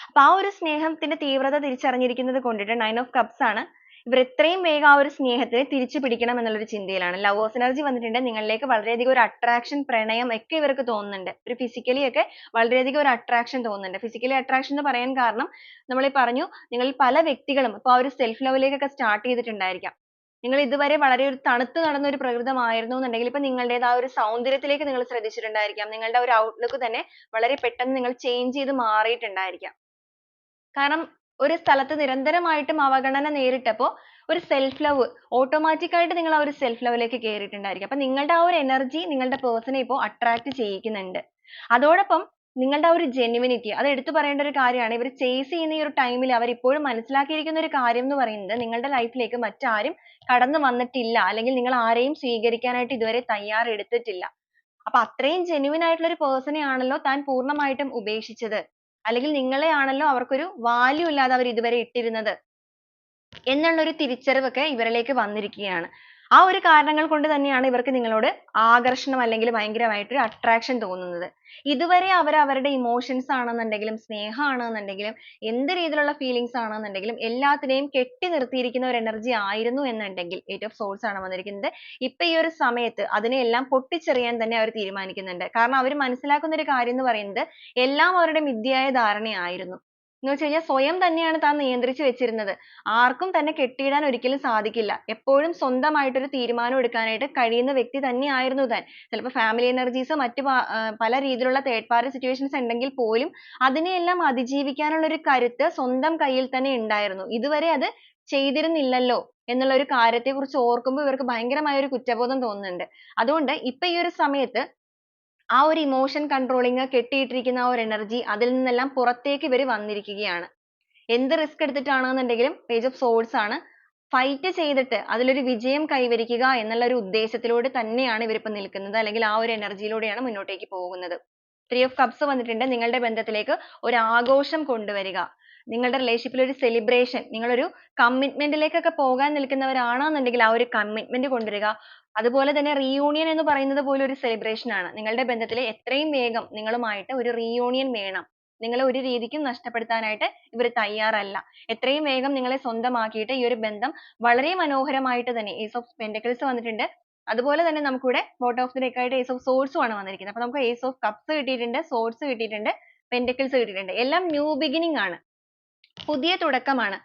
അപ്പൊ ആ ഒരു സ്നേഹത്തിന്റെ തീവ്രത തിരിച്ചറിഞ്ഞിരിക്കുന്നത് കൊണ്ടിട്ട് nine ഓഫ് കപ്സ് ആണ് ഇവർ എത്രയും വേഗം ആ ഒരു സ്നേഹത്തിനെ തിരിച്ചു പിടിക്കണം എന്നുള്ള ഒരു ചിന്തയിലാണ്. ലവേഴ്സ് എനർജി വന്നിട്ടുണ്ട് നിങ്ങളിലേക്ക് വളരെയധികം ഒരു attraction പ്രണയം ഒക്കെ ഇവർക്ക് തോന്നുന്നുണ്ട്. ഒരു ഫിസിക്കലി ഒക്കെ വളരെയധികം ഒരു attraction തോന്നുന്നുണ്ട്. ഫിസിക്കലി attraction എന്ന് പറയാൻ കാരണം നമ്മൾ പറഞ്ഞു നിങ്ങളിൽ പല വ്യക്തികളും ഇപ്പോൾ ആ ഒരു സെൽഫ് love സ്റ്റാർട്ട് start ചെയ്തിട്ടുണ്ടായിരിക്കാം. നിങ്ങൾ ഇതുവരെ വളരെ ഒരു തണുത്തു നടന്ന ഒരു പ്രകൃതമായിരുന്നു എന്നുണ്ടെങ്കിൽ ഇപ്പോൾ ആ ഒരു സൗന്ദര്യത്തിലേക്ക് നിങ്ങൾ ശ്രദ്ധിച്ചിട്ടുണ്ടായിരിക്കാം. നിങ്ങളുടെ ഒരു outlook തന്നെ വളരെ പെട്ടെന്ന് നിങ്ങൾ change ചെയ്ത് മാറിയിട്ടുണ്ടായിരിക്കാം. കാരണം ഒരു സ്ഥലത്ത് നിരന്തരമായിട്ടും അവഗണന നേരിട്ടപ്പോൾ ഒരു self love automatic ആയിട്ട് നിങ്ങൾ ആ ഒരു self love ലേക്ക് കേറിയിട്ടുണ്ടായിരിക്കും. അപ്പോൾ നിങ്ങളുടെ ആ ഒരു energy നിങ്ങളുടെ person നെ ഇപ്പോൾ attract ചെയ്യിക്കുന്നുണ്ട്. അതോടൊപ്പം നിങ്ങളുടെ ആ ഒരു genuinity അത് എടുത്തു പറയേണ്ട ഒരു കാര്യമാണ്. ഇവർ ചേസ് ചെയ്യുന്ന ഈ ഒരു ടൈമിൽ അവർ ഇപ്പോഴും മനസ്സിലാക്കിയിരിക്കുന്ന ഒരു കാര്യം എന്ന് പറയുന്നത് നിങ്ങളുടെ ലൈഫിലേക്ക് ലേക്ക് മറ്റാരും കടന്നു വന്നിട്ടില്ല അല്ലെങ്കിൽ നിങ്ങൾ ആരെയും സ്വീകരിക്കാനായിട്ട് ഇതുവരെ തയ്യാറെടുത്തിട്ടില്ല. അപ്പൊ അത്രയും genuine ആയിട്ടുള്ള ഒരു നെ ആണല്ലോ താൻ പൂർണമായിട്ടും ഉപേക്ഷിച്ചത്. അല്ലെങ്കിൽ നിങ്ങളെ ആണല്ലോ അവർക്കൊരു വാല്യൂ ഇല്ലാതെ അവർ ഇതുവരെ ഇട്ടിരുന്നത്. എന്നുള്ള ഒരു ഇവരിലേക്ക് വന്നിരിക്കുകയാണ്. ആ ഒരു കാരണങ്ങൾ കൊണ്ട് തന്നെയാണ് ഇവർക്ക് നിങ്ങളോട് ആകർഷണം അല്ലെങ്കിൽ ഭയങ്കരമായിട്ട് ഒരു attraction തോന്നുന്നത്. ഇതുവരെ അവർ അവരുടെ ഇമോഷൻസ് ആണെന്നുണ്ടെങ്കിലും സ്നേഹമാണെന്നുണ്ടെങ്കിലും എന്ത് രീതിയിലുള്ള ഫീലിങ്സ് ആണെന്നുണ്ടെങ്കിലും എല്ലാത്തിനെയും കെട്ടി നിർത്തിയിരിക്കുന്ന ഒരു എനർജി ആയിരുന്നു എന്നുണ്ടെങ്കിൽ eight ഓഫ് സോൾസ് ആണ് വന്നിരിക്കുന്നത്. ഇപ്പൊ ഈ ഒരു സമയത്ത് അതിനെയെല്ലാം പൊട്ടിച്ചെറിയാൻ തന്നെ അവർ തീരുമാനിക്കുന്നുണ്ട്. കാരണം അവർ മനസ്സിലാക്കുന്ന ഒരു കാര്യം എന്ന് പറയുന്നത് എല്ലാം അവരുടെ മിഥ്യയായ ധാരണയായിരുന്നു. എന്ന് വെച്ച് കഴിഞ്ഞാൽ സ്വയം തന്നെയാണ് താൻ നിയന്ത്രിച്ചു വെച്ചിരുന്നത്. ആർക്കും തന്നെ കെട്ടിയിടാൻ ഒരിക്കലും സാധിക്കില്ല. എപ്പോഴും സ്വന്തമായിട്ട് ഒരു തീരുമാനം എടുക്കാനായിട്ട് കഴിയുന്ന വ്യക്തി തന്നെയായിരുന്നു താൻ. ചിലപ്പോൾ family energies മറ്റു പല രീതിയിലുള്ള third party situations ഉണ്ടെങ്കിൽ പോലും അതിനെയെല്ലാം അതിജീവിക്കാനുള്ള ഒരു കരുത്ത് സ്വന്തം കയ്യിൽ തന്നെ ഉണ്ടായിരുന്നു. ഇതുവരെ അത് ചെയ്തിരുന്നില്ലല്ലോ എന്നുള്ള ഒരു കാര്യത്തെ കുറിച്ച് ഓർക്കുമ്പോൾ ഇവർക്ക് ഭയങ്കരമായ ഒരു കുറ്റബോധം തോന്നുന്നുണ്ട്. അതുകൊണ്ട് ഇപ്പൊ ഈ ഒരു സമയത്ത് ആ ഒരു emotion controlling കെട്ടിയിട്ടിരിക്കുന്ന ആ ഒരു എനർജി അതിൽ നിന്നെല്ലാം പുറത്തേക്ക് ഇവർ വന്നിരിക്കുകയാണ്. എന്ത് റിസ്ക് എടുത്തിട്ടാണെന്നുണ്ടെങ്കിലും പേജ് ഓഫ് swords ആണ് ഫൈറ്റ് ചെയ്തിട്ട് അതിലൊരു വിജയം കൈവരിക്കുക എന്നുള്ള ഒരു ഉദ്ദേശത്തിലൂടെ തന്നെയാണ് ഇവർ ഇപ്പോൾ നിൽക്കുന്നത് അല്ലെങ്കിൽ ആ ഒരു energy യിലൂടെയാണ് മുന്നോട്ടേക്ക് പോകുന്നത്. three ഓഫ് കപ്സ് വന്നിട്ടുണ്ട് നിങ്ങളുടെ ബന്ധത്തിലേക്ക് ഒരു ആഘോഷം കൊണ്ടുവരിക. നിങ്ങളുടെ റിലേഷൻഷിപ്പിൽ ഒരു സെലിബ്രേഷൻ നിങ്ങളൊരു കമ്മിറ്റ്മെന്റിലേക്കൊക്കെ പോകാൻ നിൽക്കുന്നവരാണെന്നുണ്ടെങ്കിൽ ആ ഒരു കമ്മിറ്റ്മെന്റ് കൊണ്ടുവരിക. അതുപോലെ തന്നെ റീയൂണിയൻ എന്ന് പറയുന്നത് പോലും ഒരു സെലിബ്രേഷൻ ആണ്. നിങ്ങളുടെ ബന്ധത്തിൽ എത്രയും വേഗം നിങ്ങളുമായിട്ട് ഒരു റീയൂണിയൻ വേണം. നിങ്ങളെ ഒരു രീതിക്കും നഷ്ടപ്പെടുത്താനായിട്ട് ഇവർ തയ്യാറല്ല. എത്രയും വേഗം നിങ്ങളെ സ്വന്തമാക്കിയിട്ട് ഈ ഒരു ബന്ധം വളരെ മനോഹരമായിട്ട് തന്നെ ഏസ് ഓഫ് pentacles വന്നിട്ടുണ്ട്. അതുപോലെ തന്നെ നമുക്കിവിടെ ബോട്ട് ഓഫ് ദി ഡെക്കായിട്ട് ആയിട്ട് സോഴ്സും ആണ് വന്നിരിക്കുന്നത്. അപ്പോൾ നമുക്ക് ഏസ് ഓഫ് കപ്സ് കിട്ടിയിട്ടുണ്ട്, സോഴ്സ് കിട്ടിയിട്ടുണ്ട്, pentacles കിട്ടിയിട്ടുണ്ട്. എല്ലാം ന്യൂ ബിഗിനിങ് ആണ്. പുതിയ തുടക്കമാണ്.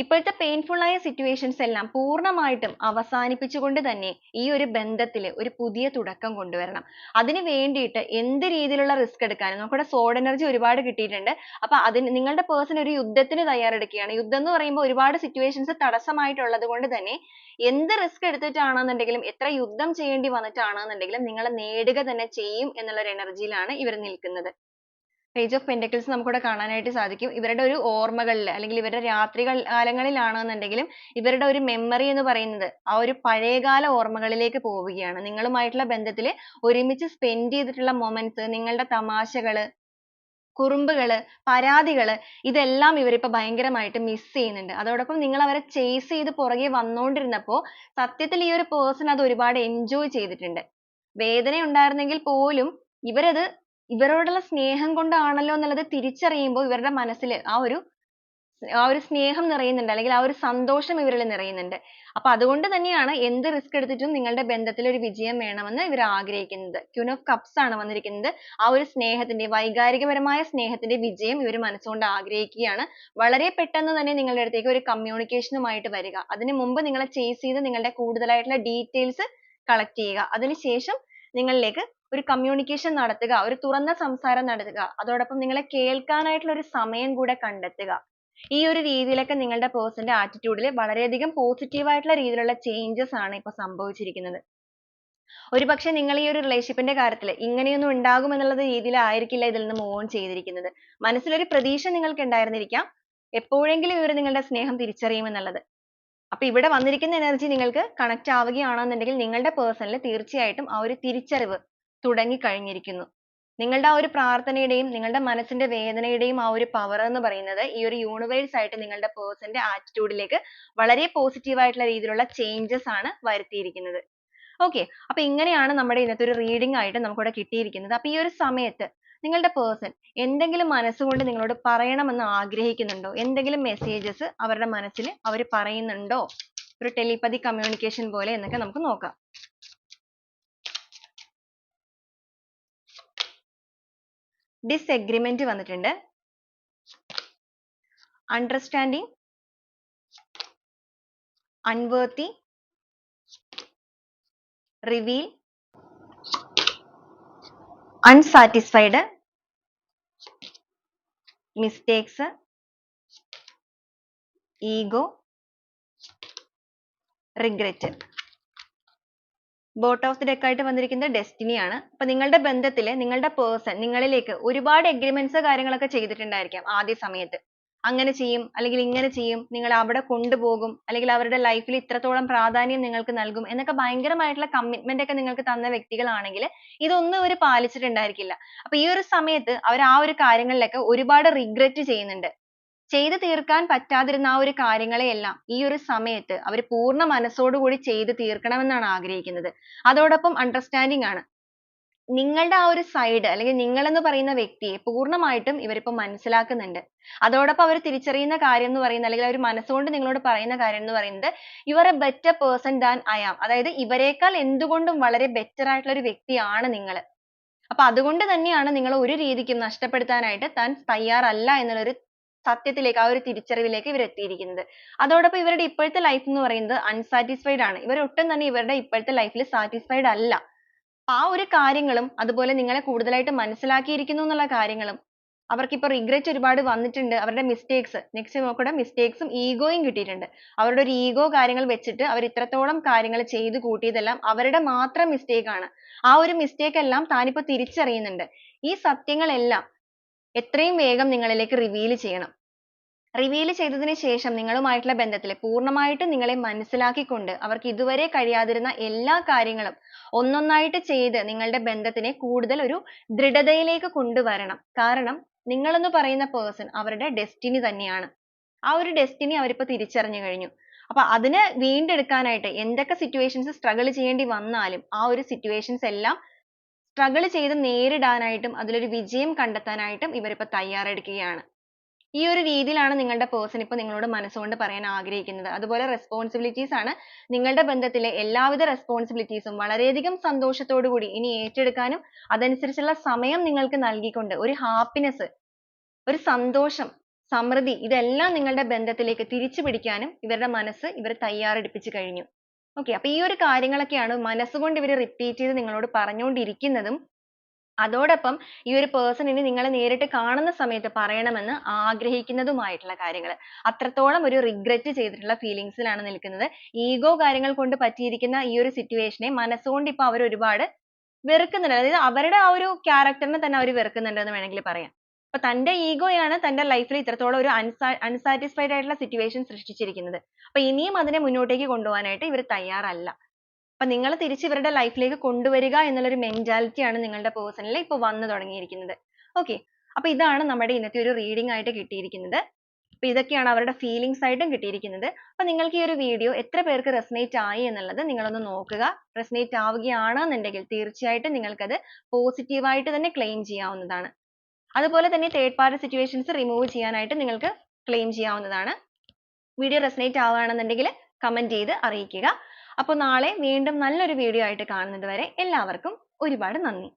ഇപ്പോഴത്തെ പെയിൻഫുൾ ആയ സിറ്റുവേഷൻസ് എല്ലാം പൂർണമായിട്ടും അവസാനിപ്പിച്ചുകൊണ്ട് തന്നെ ഈ ഒരു ബന്ധത്തിൽ ഒരു പുതിയ തുടക്കം കൊണ്ടുവരണം. അതിന് വേണ്ടിയിട്ട് എന്ത് രീതിയിലുള്ള റിസ്ക് എടുക്കാനും നമുക്കിവിടെ sword എനർജി ഒരുപാട് കിട്ടിയിട്ടുണ്ട്. അപ്പൊ അതിന് നിങ്ങളുടെ person ഒരു യുദ്ധത്തിന് തയ്യാറെടുക്കുകയാണ്. യുദ്ധം എന്ന് പറയുമ്പോൾ ഒരുപാട് സിറ്റുവേഷൻസ് തടസ്സമായിട്ടുള്ളത് കൊണ്ട് തന്നെ എന്ത് റിസ്ക് എടുത്തിട്ടാണെന്നുണ്ടെങ്കിലും എത്ര യുദ്ധം ചെയ്യേണ്ടി വന്നിട്ടാണെന്നുണ്ടെങ്കിലും നിങ്ങൾ നേടുക തന്നെ ചെയ്യും എന്നുള്ള ഒരു energy യിലാണ് ഇവർ നിൽക്കുന്നത്. Page ഓഫ് പെന്റക്കിൾസ് നമുക്കിവിടെ കാണാനായിട്ട് സാധിക്കും. ഇവരുടെ ഒരു ഓർമ്മകളിൽ അല്ലെങ്കിൽ ഇവരുടെ രാത്രി കാലങ്ങളിലാണെന്നുണ്ടെങ്കിലും ഇവരുടെ ഒരു മെമ്മറി എന്ന് പറയുന്നത് ആ ഒരു പഴയകാല ഓർമ്മകളിലേക്ക് പോവുകയാണ്. നിങ്ങളുമായിട്ടുള്ള ബന്ധത്തിൽ ഒരുമിച്ച് സ്പെൻഡ് ചെയ്തിട്ടുള്ള മൊമെന്റ്സ് നിങ്ങളുടെ തമാശകൾ, കുറുമ്പുകൾ പരാതികൾ ഇതെല്ലാം ഇവർ ഇപ്പോൾ ഭയങ്കരമായിട്ട് മിസ് ചെയ്യുന്നുണ്ട്. അതോടൊപ്പം നിങ്ങൾ അവരെ ചേസ് ചെയ്ത് പുറകെ വന്നുകൊണ്ടിരുന്നപ്പോ സത്യത്തിൽ ഈ ഒരു person അത് ഒരുപാട് എൻജോയ് ചെയ്തിട്ടുണ്ട്. വേദന ഉണ്ടായിരുന്നെങ്കിൽ പോലും ഇവരത് ഇവരോടുള്ള സ്നേഹം കൊണ്ടാണല്ലോ എന്നുള്ളത് തിരിച്ചറിയുമ്പോൾ ഇവരുടെ മനസ്സിൽ ആ ഒരു ആ ഒരു സ്നേഹം നിറയുന്നുണ്ട് അല്ലെങ്കിൽ ആ ഒരു സന്തോഷം ഇവരിൽ നിറയുന്നുണ്ട്. അപ്പൊ അതുകൊണ്ട് തന്നെയാണ് എന്ത് റിസ്ക് എടുത്തിട്ടും നിങ്ങളുടെ ബന്ധത്തിൽ ഒരു വിജയം വേണമെന്ന് ഇവർ ആഗ്രഹിക്കുന്നത്. ക്യൂൻ ഓഫ് കപ്സ് ആണ് വന്നിരിക്കുന്നത്. ആ ഒരു സ്നേഹത്തിന്റെ വൈകാരികപരമായ സ്നേഹത്തിന്റെ വിജയം ഇവർ മനസ്സുകൊണ്ട് ആഗ്രഹിക്കുകയാണ്. വളരെ പെട്ടെന്ന് തന്നെ നിങ്ങളുടെ അടുത്തേക്ക് ഒരു കമ്മ്യൂണിക്കേഷനുമായിട്ട് വരിക. അതിനു മുമ്പ് നിങ്ങളെ ചേസ് ചെയ്ത് നിങ്ങളുടെ കൂടുതലായിട്ടുള്ള ഡീറ്റെയിൽസ് കളക്ട് ചെയ്യുക. അതിനുശേഷം നിങ്ങളിലേക്ക് ഒരു communication നടത്തുക, ഒരു തുറന്ന സംസാരം നടത്തുക, അതോടൊപ്പം നിങ്ങളെ കേൾക്കാനായിട്ടുള്ള ഒരു സമയം കൂടെ കണ്ടെത്തുക. ഈ ഒരു രീതിയിലൊക്കെ നിങ്ങളുടെ person ന്റെ attitude ൽ വളരെയധികം positive ആയിട്ടുള്ള രീതിയിലുള്ള changes ആണ് ഇപ്പോൾ സംഭവിച്ചിരിക്കുന്നത്. ഒരുപക്ഷേ നിങ്ങൾ ഈ ഒരു റിലേഷൻഷിപ്പിന്റെ കാര്യത്തിൽ ഇങ്ങനെയൊന്നും ഉണ്ടാകും എന്നുള്ള രീതിയിലായിരിക്കില്ല ഇതിൽ നിന്ന് മൂവ് ഓൺ ചെയ്തിരിക്കുന്നത് മനസ്സിൽ ഒരു പ്രതീക്ഷ നിങ്ങൾക്ക് ഉണ്ടായിരുന്നിരിക്കാം എപ്പോഴെങ്കിലും ഇവർ നിങ്ങളുടെ സ്നേഹം തിരിച്ചറിയുമെന്നുള്ളത് അപ്പോൾ ഇവിടെ വന്നിരിക്കുന്ന എനർജി നിങ്ങൾക്ക് കണക്ട് ആവുകയാണെന്നുണ്ടെങ്കിൽ നിങ്ങളുടെ പേഴ്സണിൽ തീർച്ചയായിട്ടും ആ ഒരു തിരിച്ചറിവ് തുടങ്ങി കഴിഞ്ഞിരിക്കുന്നു നിങ്ങളുടെ ആ ഒരു പ്രാർത്ഥനയുടെയും നിങ്ങളുടെ മനസ്സിന്റെ വേദനയുടെയും ആ ഒരു പവർ എന്ന് പറയുന്നത് ഈ ഒരു യൂണിവേഴ്സ് ആയിട്ട് നിങ്ങളുടെ പേഴ്സന്റെ ആറ്റിറ്റ്യൂഡിലേക്ക് വളരെ പോസിറ്റീവ് ആയിട്ടുള്ള രീതിയിലുള്ള ചേഞ്ചസ് ആണ് വരുത്തിയിരിക്കുന്നത്. ഓക്കെ അപ്പൊ ഇങ്ങനെയാണ് നമ്മുടെ ഇന്നത്തെ ഒരു റീഡിംഗ് ആയിട്ട് നമുക്കിവിടെ കിട്ടിയിരിക്കുന്നത്. അപ്പൊ ഈ ഒരു സമയത്ത് നിങ്ങളുടെ പേഴ്സൺ എന്തെങ്കിലും മനസ്സുകൊണ്ട് നിങ്ങളോട് പറയണമെന്ന് ആഗ്രഹിക്കുന്നുണ്ടോ? എന്തെങ്കിലും മെസ്സേജസ് അവരുടെ മനസ്സിൽ അവർ പറയുന്നുണ്ടോ? ഒരു ടെലിപ്പതി കമ്മ്യൂണിക്കേഷൻ പോലെ എന്നൊക്കെ നമുക്ക് നോക്കാം. ഡിസ്എഗ്രിമെന്റ് വന്നിട്ടുണ്ട് understanding unworthy reveal unsatisfied mistakes ego regret bottom the deck ആയിട്ട് വന്നിരിക്കുന്നത് ഡെസ്റ്റിനി ആണ്. അപ്പൊ നിങ്ങളുടെ ബന്ധത്തിൽ നിങ്ങളുടെ പേഴ്സൺ നിങ്ങളിലേക്ക് ഒരുപാട് എഗ്രിമെന്റ്സ് കാര്യങ്ങളൊക്കെ ചെയ്തിട്ടുണ്ടായിരിക്കാം ആദ്യ സമയത്ത്. അങ്ങനെ ചെയ്യും അല്ലെങ്കിൽ ഇങ്ങനെ ചെയ്യും നിങ്ങൾ അവിടെ കൊണ്ടുപോകും അല്ലെങ്കിൽ അവരുടെ ലൈഫിൽ ഇത്രത്തോളം പ്രാധാന്യം നിങ്ങൾക്ക് നൽകും എന്നൊക്കെ ഭയങ്കരമായിട്ടുള്ള കമ്മിറ്റ്മെന്റ് ഒക്കെ നിങ്ങൾക്ക് തന്ന വ്യക്തികളാണെങ്കിൽ ഇതൊന്നും അവർ പാലിച്ചിട്ടുണ്ടായിരിക്കില്ല. അപ്പൊ ഈ ഒരു സമയത്ത് അവർ ആ ഒരു കാര്യങ്ങളിലൊക്കെ ഒരുപാട് റിഗ്രറ്റ് ചെയ്യുന്നുണ്ട്. ചെയ്തു തീർക്കാൻ പറ്റാതിരുന്ന ആ ഒരു കാര്യങ്ങളെയെല്ലാം ഈ ഒരു സമയത്ത് അവർ പൂർണ മനസ്സോടുകൂടി ചെയ്തു തീർക്കണമെന്നാണ് ആഗ്രഹിക്കുന്നത്. അതോടൊപ്പം understanding ആണ്. നിങ്ങളുടെ ആ ഒരു side അല്ലെങ്കിൽ നിങ്ങളെന്ന് പറയുന്ന വ്യക്തിയെ പൂർണമായിട്ടും ഇവരിപ്പോൾ മനസ്സിലാക്കുന്നുണ്ട്. അതോടൊപ്പം അവർ തിരിച്ചറിയുന്ന കാര്യം എന്ന് പറയുന്നത് അല്ലെങ്കിൽ അവർ മനസ്സുകൊണ്ട് നിങ്ങളോട് പറയുന്ന കാര്യം എന്ന് പറയുന്നത് you are a better person than I am. അതായത് ഇവരെക്കാൾ എന്തുകൊണ്ടും വളരെ better ആയിട്ടുള്ള ഒരു വ്യക്തിയാണ് നിങ്ങൾ അപ്പൊ അതുകൊണ്ട് തന്നെയാണ് നിങ്ങൾ ഒരു രീതിക്കും നഷ്ടപ്പെടുത്താനായിട്ട് താൻ തയ്യാറല്ല എന്നുള്ളൊരു സത്യത്തിലേക്ക് ആ ഒരു തിരിച്ചറിവിലേക്ക് ഇവർ എത്തിയിരിക്കുന്നത്. അതോടൊപ്പം ഇവരുടെ ഇപ്പോഴത്തെ life എന്ന് പറയുന്നത് unsatisfied ആണ്. ഇവർ ഒട്ടും തന്നെ ഇവരുടെ ഇപ്പോഴത്തെ life ൽ satisfied അല്ല. ആ ഒരു കാര്യങ്ങളും അതുപോലെ നിങ്ങളെ കൂടുതലായിട്ട് മനസ്സിലാക്കിയിരിക്കുന്നു എന്നുള്ള കാര്യങ്ങളും അവർക്ക് ഇപ്പോൾ regret ഒരുപാട് വന്നിട്ടുണ്ട്. അവരുടെ mistakes next നോക്കട്ടെ mistakes ഉം ego യും കിട്ടിയിട്ടുണ്ട്. അവരുടെ ഒരു ego കാര്യങ്ങൾ വെച്ചിട്ട് അവർ ഇത്രത്തോളം കാര്യങ്ങൾ ചെയ്തു കൂട്ടിയതെല്ലാം അവരുടെ മാത്രം mistake ആണ്. ആ ഒരു mistake എല്ലാം താൻ ഇപ്പോൾ തിരിച്ചറിയുന്നുണ്ട്. ഈ സത്യങ്ങളെല്ലാം എത്രയും വേഗം നിങ്ങളിലേക്ക് reveal ചെയ്യണം. reveal ചെയ്തതിനു ശേഷം നിങ്ങളുമായിട്ടുള്ള ബന്ധത്തിൽ പൂർണമായിട്ടും നിങ്ങളെ മനസ്സിലാക്കിക്കൊണ്ട് അവർക്ക് ഇതുവരെ കഴിയാതിരുന്ന എല്ലാ കാര്യങ്ങളും ഒന്നൊന്നായിട്ട് ചെയ്ത് നിങ്ങളുടെ ബന്ധത്തിനെ കൂടുതൽ ഒരു ദൃഢതയിലേക്ക് കൊണ്ടുവരണം. കാരണം നിങ്ങൾ എന്ന് പറയുന്ന person അവരുടെ destiny തന്നെയാണ്. ആ ഒരു destiny അവരിപ്പോ തിരിച്ചറിഞ്ഞു കഴിഞ്ഞു. അപ്പൊ അതിനെ വീണ്ടെടുക്കാനായിട്ട് എന്തൊക്കെ situations struggle ചെയ്യേണ്ടി വന്നാലും ആ ഒരു situations എല്ലാം struggle ചെയ്ത് നേരിടാനായിട്ടും അതിലൊരു വിജയം കണ്ടെത്താനായിട്ടും ഇവരിപ്പോൾ തയ്യാറെടുക്കുകയാണ്. ഈ ഒരു രീതിയിലാണ് നിങ്ങളുടെ പേഴ്സൺ ഇപ്പോൾ നിങ്ങളോട് മനസ്സുകൊണ്ട് പറയാൻ ആഗ്രഹിക്കുന്നത്. അതുപോലെ റെസ്പോൺസിബിലിറ്റീസ് ആണ് നിങ്ങളുടെ ബന്ധത്തിലെ എല്ലാവിധ റെസ്പോൺസിബിലിറ്റീസും ഉം വളരെയധികം സന്തോഷത്തോടു കൂടി ഇനി ഏറ്റെടുക്കാനും അതനുസരിച്ചുള്ള സമയം നിങ്ങൾക്ക് നൽകിക്കൊണ്ട് ഒരു happiness ഒരു സന്തോഷം സമൃദ്ധി ഇതെല്ലാം നിങ്ങളുടെ ബന്ധത്തിലേക്ക് തിരിച്ചു പിടിക്കാനും ഇവരുടെ മനസ്സ് ഇവർ തയ്യാറെടുപ്പിച്ചു കഴിഞ്ഞു. Okay അപ്പൊ ഈ ഒരു കാര്യങ്ങളൊക്കെയാണ് മനസ്സുകൊണ്ട് ഇവർ repeat ചെയ്ത് നിങ്ങളോട് പറഞ്ഞുകൊണ്ടിരിക്കുന്നതും. അതോടൊപ്പം ഈ ഒരു person നിങ്ങളെ നേരിട്ട് കാണുന്ന സമയത്ത് പറയണമെന്ന് ആഗ്രഹിക്കുന്നതുമായിട്ടുള്ള കാര്യങ്ങൾ അത്രത്തോളം ഒരു regret ചെയ്തിട്ടുള്ള feelings നിൽക്കുന്നത്. Ego കാര്യങ്ങൾ കൊണ്ട് പറ്റിയിരിക്കുന്ന ഈ ഒരു situation നെ മനസ്സുകൊണ്ട് ഇപ്പോൾ അവർ ഒരുപാട് വെറുക്കുന്നുണ്ട്. അതായത് അവരുടെ ആ ഒരു character നെ തന്നെ അവർ വെറുക്കുന്നുണ്ട് എന്ന് വേണമെങ്കിൽ പറയാം. അപ്പൊ തന്റെ ego യാണ് തന്റെ life ഇത്രത്തോളം ഒരു unsa unsatisfied ആയിട്ടുള്ള situation സൃഷ്ടിച്ചിരിക്കുന്നത്. അപ്പൊ ഇനിയും അതിനെ മുന്നോട്ടേക്ക് കൊണ്ടുപോകാനായിട്ട് ഇവർ തയ്യാറല്ല. അപ്പൊ നിങ്ങൾ തിരിച്ച് ഇവരുടെ life ലേക്ക് കൊണ്ടുവരിക എന്നുള്ള ഒരു mentality ആണ് നിങ്ങളുടെ person ൽ ഇപ്പോൾ വന്നു തുടങ്ങിയിരിക്കുന്നത്. Okay. അപ്പൊ ഇതാണ് നമ്മുടെ ഇന്നത്തെ ഒരു reading ആയിട്ട് കിട്ടിയിരിക്കുന്നത്. അപ്പൊ ഇതൊക്കെയാണ് അവരുടെ feelings ആയിട്ടും കിട്ടിയിരിക്കുന്നത്. അപ്പൊ നിങ്ങൾക്ക് ഈ ഒരു video എത്ര പേർക്ക് resonate ആയി എന്നുള്ളത് നിങ്ങൾ ഒന്ന് നോക്കുക. resonate ആവുകയാണ് എന്നുണ്ടെങ്കിൽ തീർച്ചയായിട്ടും നിങ്ങൾക്ക് അത് positive ആയിട്ട് തന്നെ claim ചെയ്യാവുന്നതാണ്. അതുപോലെ തന്നെ third party situations remove ചെയ്യാനായിട്ട് നിങ്ങൾക്ക് ക്ലെയിം ചെയ്യാവുന്നതാണ്. വീഡിയോ resonate ആവുകയാണെന്നുണ്ടെങ്കിൽ comment ചെയ്ത് അറിയിക്കുക. അപ്പോൾ നാളെ വീണ്ടും നല്ലൊരു വീഡിയോ ആയിട്ട് കാണുന്നത് വരെ എല്ലാവർക്കും ഒരുപാട് നന്ദി.